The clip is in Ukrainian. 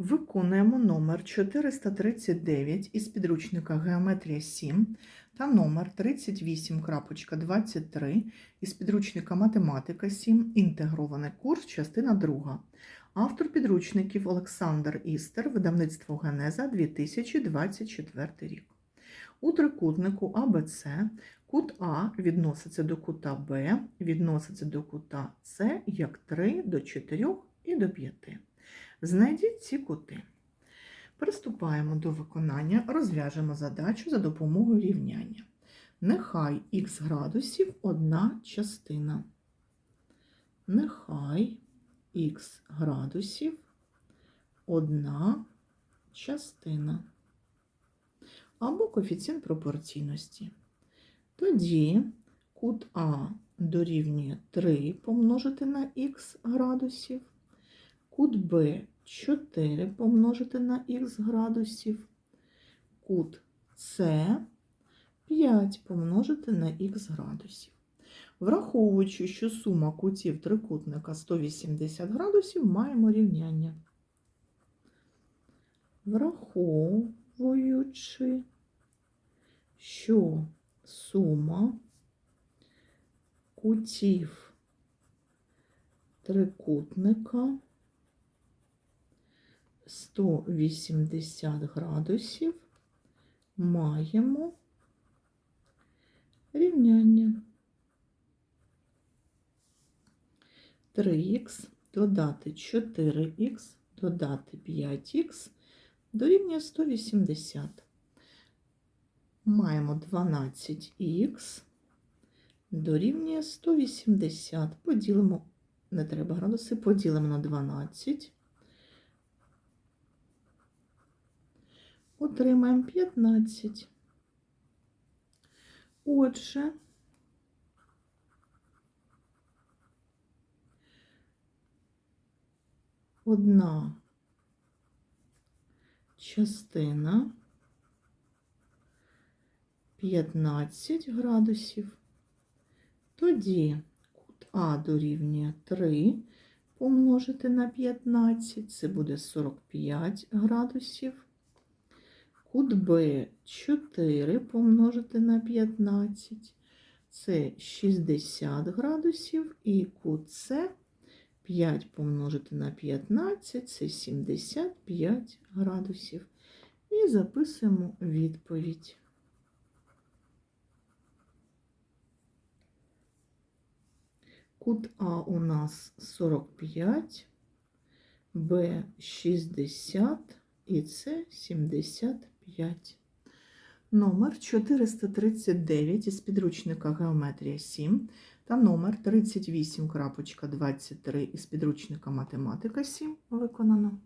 Виконуємо номер 439 із підручника Геометрія 7 та номер 38.23 із підручника Математика 7. Інтегрований курс, частина 2. Автор підручників Олександр Істер, видавництво Генеза 2024 рік. У трикутнику АБЦ кут А відноситься до кута Б, відноситься до кута С як 3 до 4 і до 5. Знайдіть ці кути. Приступаємо до виконання, розв'яжемо задачу за допомогою рівняння. Нехай х градусів одна частина. Нехай х градусів одна частина. Або коефіцієнт пропорційності. Тоді кут А дорівнює 3 помножити на х градусів. Кут Б 4 помножити на х градусів. Кут С 5 помножити на х градусів. Враховуючи, що сума кутів трикутника 180 градусів, маємо рівняння. Враховуючи, що сума кутів трикутника 180 градусів маємо рівняння 3х додати 4х додати 5х дорівнює 180. Маємо 12х дорівнює 180. Поділимо, не треба градуси, поділимо на 12. Отримаємо 15. Отже, одна частина 15 градусів. Тоді кут А дорівнює 3 помножити на 15, це буде 45 градусів. Кут Б 4 помножити на 15, це 60 градусів, і кут С 5 помножити на 15, це 75 градусів. І записуємо відповідь. Кут А у нас 45, Б 60 і С 75. Номер 439 із підручника Геометрія 7 та номер 38.23 із підручника Математика 7 виконано.